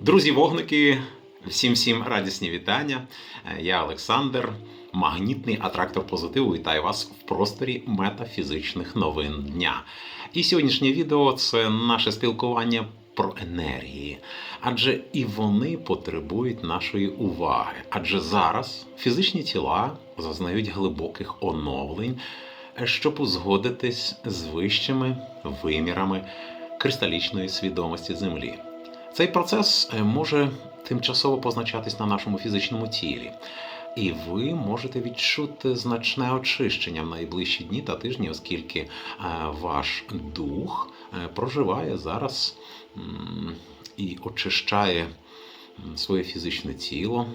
Друзі, вогники, всім всім радісні вітання. Е, Я Олександр, магнітний атрактор позитиву. Вітаю вас в просторі метафізичних новин дня. І сьогоднішнє відео це наше спілкування про енергії, адже і вони потребують нашої уваги. Адже зараз фізичні тіла зазнають глибоких оновлень, е, щоб узгодитись з вищими вимірами кристалічної свідомості Землі. Цей процес е, може тимчасово позначатись на нашому фізичному тілі, і ви можете відчути значне очищення в найближчі дні та тижні, оскільки е, ваш дух е, проживає зараз і очищає своє фізичне тіло,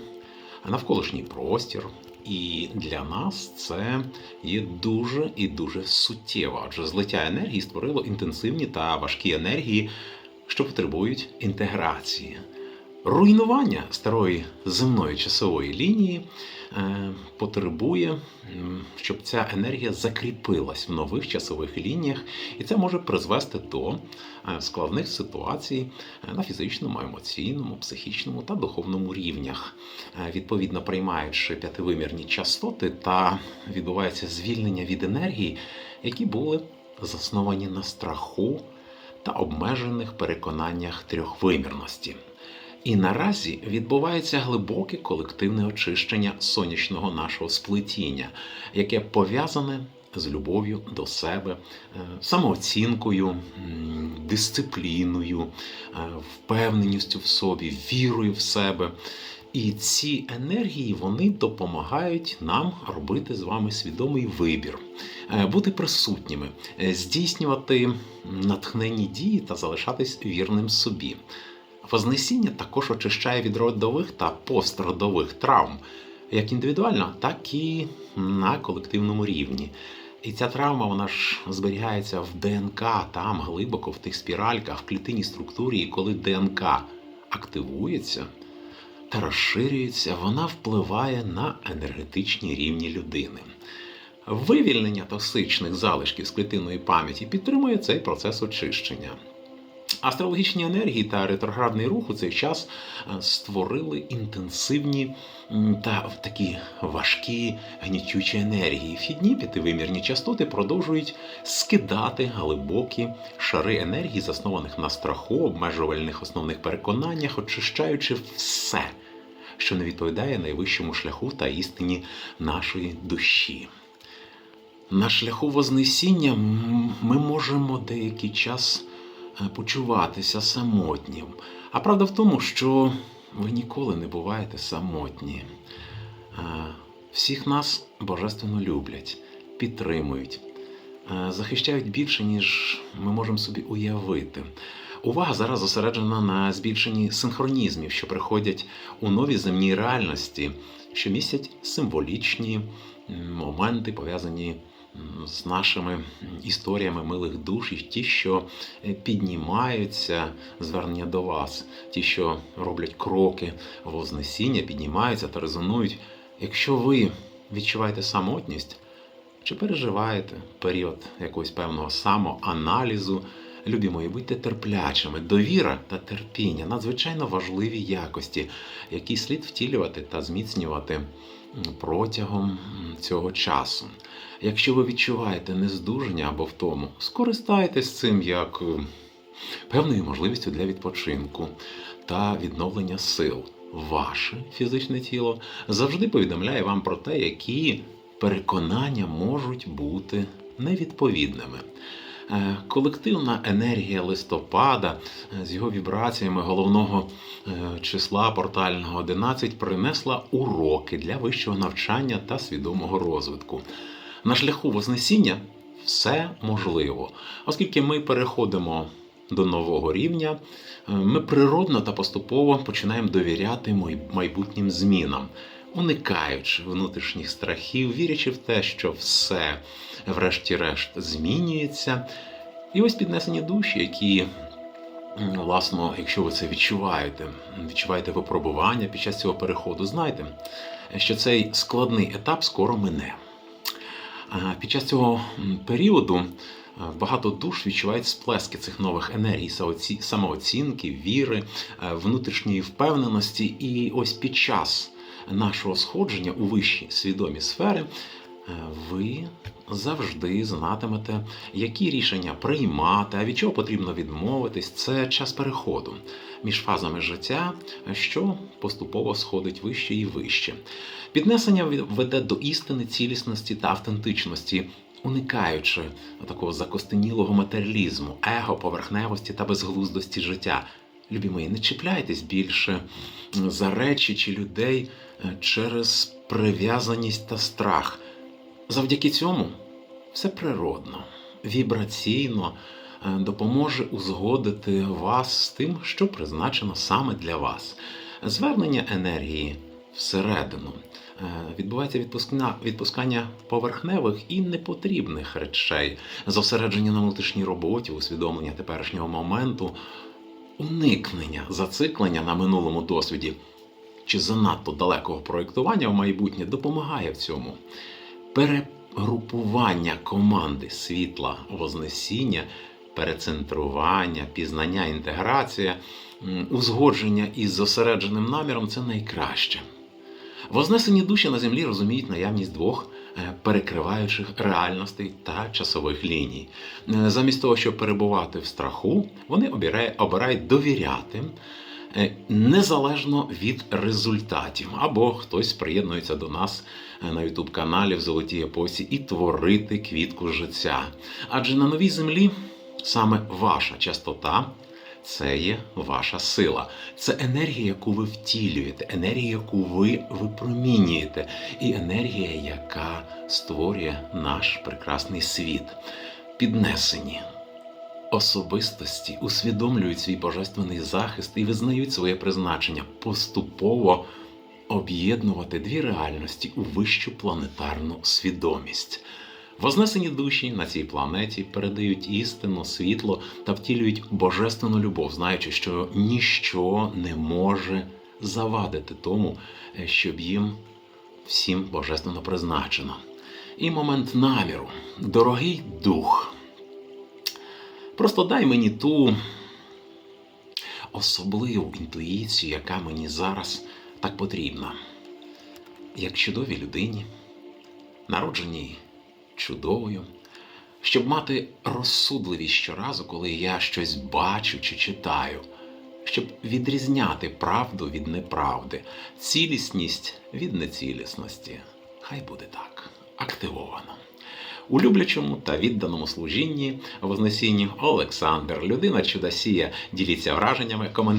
навколишній простір. І для нас це є дуже і дуже суттєво, адже злиття енергії створило інтенсивні та важкі енергії, що потребують інтеграції. Руйнування старої земної часової лінії е, потребує, щоб ця енергія закріпилась в нових часових лініях, і це може призвести до е, складних ситуацій е, на фізичному, емоційному, психічному та духовному рівнях. Відповідно, приймаючи п'ятивимірні частоти, та відбувається звільнення від енергії, які були засновані на страху та обмежених переконаннях трьохвимірності. І наразі відбувається глибоке колективне очищення сонячного нашого сплетіння, яке пов'язане з любов'ю до себе, е, самооцінкою, дисципліною, е, впевненістю в собі, вірою в себе. І ці енергії вони допомагають нам робити з вами свідомий вибір, е, бути присутніми, е, здійснювати натхненні дії та залишатись вірним собі. Вознесіння також очищає від родових та постродових травм, як індивідуально, так і на колективному рівні. І ця травма вона ж зберігається в ДНК, там глибоко в тих спіральках, в клітинній структурі, і коли ДНК активується та розширюється, вона впливає на енергетичні рівні людини. Вивільнення токсичних залишків з клітинної пам'яті підтримує цей процес очищення. Астрологічні енергії та ретроградний рух у цей час е, створили інтенсивні та такі важкі гнітючі енергії. Вхідні п'ятивимірні частоти продовжують скидати глибокі шари енергії, заснованих на страху, обмежувальних основних переконаннях, очищаючи все, що не відповідає найвищому шляху та істині нашої душі. На шляху Вознесіння ми можемо деякий час почуватися самотнім. А правда в тому, що ви ніколи не буваєте самотні. Е, Всіх нас божественно люблять, підтримують, е, захищають більше, ніж ми можемо собі уявити. Увага зараз зосереджена на збільшенні синхронізмів, що приходять у нові земній реальності, що містять символічні моменти, пов'язані з нашими історіями милих душ, і ті, що е, піднімаються звернення до вас, ті, що роблять кроки вознесіння, піднімаються та резонують. Якщо ви відчуваєте самотність чи переживаєте період якогось певного самоаналізу, любі мої, будьте терплячими. Довіра та терпіння надзвичайно важливі якості, які слід втілювати та зміцнювати протягом цього часу. Якщо ви відчуваєте нездужання або втому, скористайтесь цим як е, певною можливістю для відпочинку та відновлення сил. Ваше фізичне тіло завжди повідомляє вам про те, які переконання можуть бути невідповідними. Е, Колективна енергія листопада е, з його вібраціями головного е, числа портального 11 принесла уроки для вищого навчання та свідомого розвитку. На шляху Вознесіння все можливо, оскільки ми переходимо до нового рівня, ми природно та поступово починаємо довіряти майбутнім змінам, уникаючи внутрішніх страхів, вірячи в те, що все, врешті-решт, змінюється. І ось піднесені душі, які, власно, якщо ви це відчуваєте, відчуваєте випробування під час цього переходу, знайте, що цей складний етап скоро мине. Під час цього періоду багато душ відчувають сплески цих нових енергій, самооцінки, віри, е, внутрішньої впевненості. І ось під час нашого сходження у вищі свідомі сфери е, ви завжди знатимете, які рішення приймати, а від чого потрібно відмовитись. Це час переходу між фазами життя, що поступово сходить вище і вище. Піднесення веде до істини, цілісності та автентичності, уникаючи такого закостенілого матеріалізму, его, поверхневості та безглуздості життя. Любі мої, не чіпляйтесь більше за речі чи людей е, через прив'язаність та страх. Завдяки цьому все природно, вібраційно е, допоможе узгодити вас з тим, що призначено саме для вас. Звернення енергії всередину е, відбувається відпускання поверхневих і непотрібних речей, зосередження на внутрішній роботі, усвідомлення теперішнього моменту, уникнення зациклення на минулому досвіді чи занадто далекого проєктування в майбутнє допомагає в цьому. Перегрупування команди світла Вознесіння, перецентрування, пізнання, інтеграція, узгодження із зосередженим наміром це найкраще. Вознесені душі на землі розуміють наявність двох е, перекриваючих реальностей та часових ліній. Е, Замість того, щоб перебувати в страху, вони обирають довіряти незалежно від результатів. Або хтось приєднується до нас е, на youtube каналі в Золотій Епосі і творити квітку життя. Адже на новій землі саме ваша частота. Це є ваша сила, це енергія, яку ви втілюєте, енергія, яку ви випромінюєте, і енергія, яка створює наш прекрасний світ. Піднесені особистості усвідомлюють свій божественний захист і визнають своє призначення поступово об'єднувати дві реальності у вищу планетарну свідомість. Вознесені душі на цій планеті передають істину, світло та втілюють божественну любов, знаючи, що ніщо не може завадити тому, щоб їм всім божественно призначено. І момент наміру, дорогий дух. Просто дай мені ту особливу інтуїцію, яка мені зараз так потрібна. Як чудовій людині, народженій чудовою, щоб мати розсудливість щоразу, коли я щось бачу чи читаю, щоб відрізняти правду від неправди, цілісність від нецілісності. Хай буде так, активовано. У люблячому та відданому служінні Вознесінню Олександр, людина чудосія, діліться враженнями, коментарями.